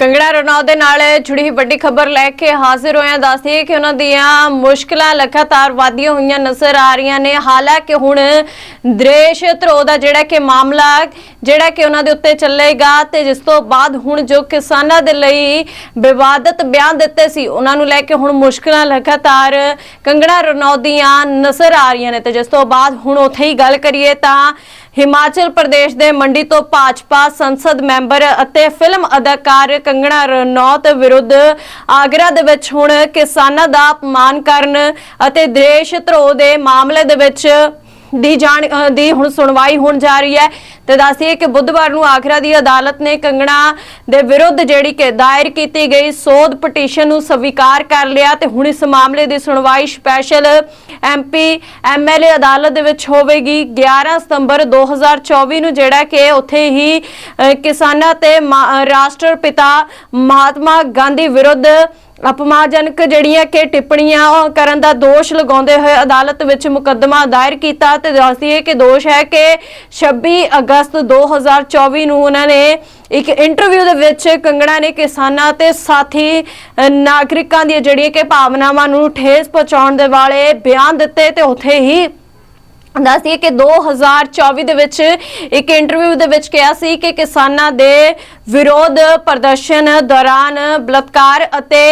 ਕੰਗੜਾ ਰਣੌਤ ਦੇ ਨਾਲ ਜੁੜੀ ਹੋਈ ਵੱਡੀ ਖਬਰ ਲੈ ਕੇ ਹਾਜ਼ਰ ਹੋਇਆ ਦੱਸਦੀ ਕਿ ਉਹਨਾਂ ਦੀਆਂ ਮੁਸ਼ਕਲਾਂ ਲਗਾਤਾਰ ਵਧੀਆਂ ਹੋਈਆਂ ਨਜ਼ਰ ਆ ਰਹੀਆਂ ਨੇ। ਹਾਲਾਂਕਿ ਹੁਣ ਦ੍ਰੇਸ਼ ਧਰੋ ਦਾ ਜਿਹੜਾ ਕਿ ਮਾਮਲਾ, ਜਿਹੜਾ ਕਿ ਉਹਨਾਂ ਦੇ ਉੱਤੇ ਚੱਲੇਗਾ ਤੇ ਜਿਸ ਤੋਂ ਬਾਅਦ ਹੁਣ ਜੋ ਕਿਸਾਨਾਂ ਦੇ ਲਈ ਵਿਵਾਦਤ ਬਿਆਨ ਦਿੱਤੇ ਸੀ, ਉਹਨਾਂ ਨੂੰ ਲੈ ਕੇ ਹੁਣ ਮੁਸ਼ਕਲਾਂ ਲਗਾਤਾਰ ਕੰਗੜਾ ਰਣੌਤ ਦੀਆਂ ਨਜ਼ਰ ਆ ਰਹੀਆਂ ਨੇ ਤੇ ਜਿਸ ਤੋਂ ਬਾਅਦ ਹੁਣ ਉੱਥੇ ਹੀ ਗੱਲ ਕਰੀਏ ਤਾਂ ਹਿਮਾਚਲ ਪ੍ਰਦੇਸ਼ ਦੇ ਮੰਡੀ ਤੋਂ ਭਾਜਪਾ ਸੰਸਦ ਮੈਂਬਰ ਅਤੇ ਫਿਲਮ ਅਦਾਕਾਰ ਕੰਗਣਾ ਰਣੌਤ ਵਿਰੁੱਧ ਆਗਰਾ ਦੇ ਵਿੱਚ ਹੁਣ ਕਿਸਾਨਾਂ ਦਾ ਅਪਮਾਨ ਕਰਨ ਅਤੇ ਦੇਸ਼ ਧਰੋਹ ਦੇ ਮਾਮਲੇ ਦੇ ਵਿੱਚ ਦੀ ਜਾਣ ਦੀ ਹੁਣ ਸੁਣਵਾਈ ਹੋਣ ਜਾ ਰਹੀ ਹੈ। ਤੇ ਦੱਸੀਏ ਕਿ ਬੁੱਧਵਾਰ ਨੂੰ ਆਗਰਾ ਦੀ ਅਦਾਲਤ ਨੇ ਕੰਗਣਾ ਦੇ ਵਿਰੁੱਧ ਜਿਹੜੀ ਕਿ ਦਾਇਰ ਕੀਤੀ ਗਈ, ਸੋਧ ਪਟੀਸ਼ਨ ਨੂੰ ਸਵੀਕਾਰ ਕਰ ਲਿਆ ਤੇ ਹੁਣ ਇਸ ਮਾਮਲੇ ਦੀ ਸੁਣਵਾਈ ਸਪੈਸ਼ਲ ਐਮਪੀ ਐਮਐਲਏ ਅਦਾਲਤ ਦੇ ਵਿੱਚ ਹੋਵੇਗੀ। 11 ਸਤੰਬਰ 2024 ਨੂੰ ਜਿਹੜਾ ਕਿ ਉੱਥੇ ਹੀ ਕਿਸਾਨਾਂ ਤੇ ਮਾ- ਰਾਸ਼ਟਰ ਪਿਤਾ ਮਹਾਤਮਾ ਗਾਂਧੀ ਵਿਰੁੱਧ ਅਪਮਾਨਜਨਕ ਜਿਹੜੀਆਂ ਕਿ ਟਿੱਪਣੀਆਂ ਕਰਨ ਦਾ ਦੋਸ਼ ਲਗਾਉਂਦੇ ਹੋਏ ਅਦਾਲਤ ਵਿੱਚ ਮੁਕੱਦਮਾ ਦਾਇਰ ਕੀਤਾ ਤੇ ਦੱਸਦੀ ਹੈ ਕਿ ਦੋਸ਼ ਹੈ ਕਿ 26 ਅਗਸਤ 2024 ਨੂੰ ਉਹਨਾਂ ਨੇ ਇੱਕ ਇੰਟਰਵਿਊ ਦੇ ਵਿੱਚ ਕੰਗਣਾ ਨੇ ਕਿਸਾਨਾਂ ਤੇ ਸਾਥੀ ਨਾਗਰਿਕਾਂ ਦੀਆਂ ਜਿਹੜੀਆਂ ਕਿ ਭਾਵਨਾਵਾਂ ਨੂੰ ਠੇਸ ਪਹੁੰਚਾਉਣ ਦੇ ਵਾਲੇ ਬਿਆਨ ਦਿੱਤੇ ਤੇ ਉੱਥੇ ਹੀ ਦੱਸਦੀਏ ਕਿ 2024 ਦੇ ਵਿੱਚ ਇੱਕ ਇੰਟਰਵਿਊ ਦੇ ਵਿੱਚ ਕਿਹਾ ਸੀ ਕਿ ਕਿਸਾਨਾਂ ਦੇ ਵਿਰੋਧ ਪ੍ਰਦਰਸ਼ਨ ਦੌਰਾਨ ਬਲਾਤਕਾਰ ਅਤੇ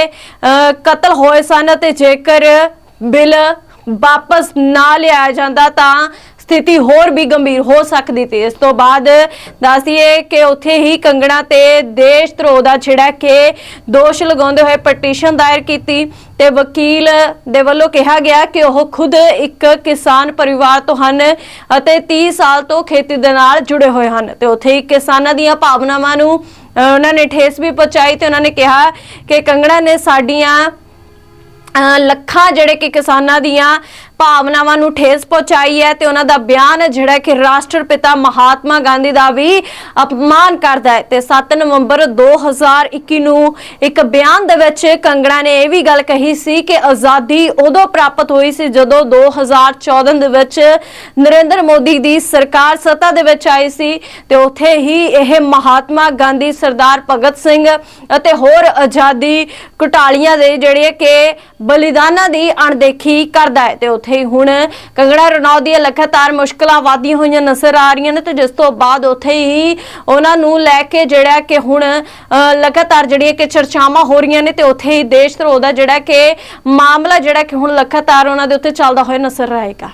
ਕਤਲ ਹੋਏ ਸਨ ਅਤੇ ਜੇਕਰ ਬਿੱਲ ਵਾਪਸ ਨਾ ਲਿਆਇਆ ਜਾਂਦਾ ਤਾਂ ਸਥਿਤੀ ਹੋਰ ਵੀ ਗੰਭੀਰ ਹੋ ਸਕਦੀ ਤੇ ਇਸ ਤੋਂ ਬਾਅਦ ਦੱਸੀਏ ਕਿ ਉੱਥੇ ਹੀ ਕੰਗਣਾ ਤੇ ਦੇਸ਼ ਧਰੋਹ ਦਾ ਜਿਹੜਾ ਕਿ ਦੋਸ਼ ਲਗਾਉਂਦੇ ਹੋਏ ਪਟੀਸ਼ਨ ਦਾਇਰ ਕੀਤੀ ਤੇ ਵਕੀਲ ਦੇ ਵੱਲੋਂ ਕਿਹਾ ਗਿਆ ਕਿ ਉਹ ਖੁਦ ਇੱਕ ਕਿਸਾਨ ਪਰਿਵਾਰ ਤੋਂ ਹਨ ਅਤੇ 30 ਸਾਲ ਤੋਂ ਖੇਤੀ ਦੇ ਨਾਲ ਜੁੜੇ ਹੋਏ ਹਨ। ਤੇ ਉੱਥੇ ਹੀ ਕਿਸਾਨਾਂ ਦੀਆਂ ਭਾਵਨਾਵਾਂ ਨੂੰ ਉਹਨਾਂ ਨੇ ਠੇਸ ਵੀ ਪਹੁੰਚਾਈ ਤੇ ਉਹਨਾਂ ਨੇ ਕਿਹਾ ਕਿ ਕੰਗਣਾ ਨੇ ਸਾਡੀਆਂ ਲੱਖਾਂ ਜਿਹੜੇ ਕਿ ਕਿਸਾਨਾਂ ਦੀਆਂ ਭਾਵਨਾਵਾਂ ਨੂੰ ਠੇਸ ਪਹੁੰਚਾਈ ਹੈ ਤੇ ਉਹਨਾਂ ਦਾ ਬਿਆਨ ਜਿਹੜਾ ਕਿ ਰਾਸ਼ਟਰਪਿਤਾ ਮਹਾਤਮਾ ਗਾਂਧੀ ਦਾ ਵੀ ਅਪਮਾਨ ਕਰਦਾ ਹੈ। ਤੇ 7 ਨਵੰਬਰ 2021 ਨੂੰ ਇੱਕ ਬਿਆਨ ਦੇ ਵਿੱਚ ਕੰਗਣਾ ਨੇ ਇਹ ਵੀ ਗੱਲ ਕਹੀ ਸੀ ਕਿ ਆਜ਼ਾਦੀ ਉਦੋਂ ਪ੍ਰਾਪਤ ਹੋਈ ਸੀ ਜਦੋਂ 2014 ਦੇ ਵਿੱਚ ਨਰਿੰਦਰ ਮੋਦੀ ਦੀ ਸਰਕਾਰ ਸੱਤਾ ਦੇ ਵਿੱਚ ਆਈ ਸੀ ਤੇ ਉੱਥੇ ਹੀ ਇਹ ਮਹਾਤਮਾ ਗਾਂਧੀ ਸਰਦਾਰ ਭਗਤ ਸਿੰਘ ਅਤੇ ਹੋਰ ਆਜ਼ਾਦੀ ਘੁਟਾਲੀਆਂ ਦੇ ਜਿਹੜੇ ਕਿ ਬਲੀਦਾਨਾਂ ਦੀ ਅਣਦੇਖੀ ਕਰਦਾ ਹੈ ਤੇ ਉੱਥੇ ਹੁਣ ਕੰਗੜਾ ਰਣੌਤ ਦੀਆਂ ਲਗਾਤਾਰ ਮੁਸ਼ਕਲਾਂ ਵਧੀਆਂ ਹੋਈਆਂ ਨਜ਼ਰ ਆ ਰਹੀਆਂ ਨੇ ਤੇ ਜਿਸ ਤੋਂ ਬਾਅਦ ਉੱਥੇ ਹੀ ਉਹਨਾਂ ਨੂੰ ਲੈ ਕੇ ਜਿਹੜਾ ਕਿ ਹੁਣ ਅ, ਲਗਾਤਾਰ ਜਿਹੜੀਆਂ ਕਿ ਚਰਚਾਵਾਂ ਹੋ ਰਹੀਆਂ ਨੇ ਤੇ ਉੱਥੇ ਹੀ ਦੇਸ਼ ਧਰੋਹ ਦਾ ਜਿਹੜਾ ਕਿ ਮਾਮਲਾ ਜਿਹੜਾ ਕਿ ਹੁਣ ਲਗਾਤਾਰ ਉਹਨਾਂ ਦੇ ਉੱਤੇ ਚੱਲਦਾ ਹੋਇਆ ਨਜ਼ਰ ਆਏਗਾ।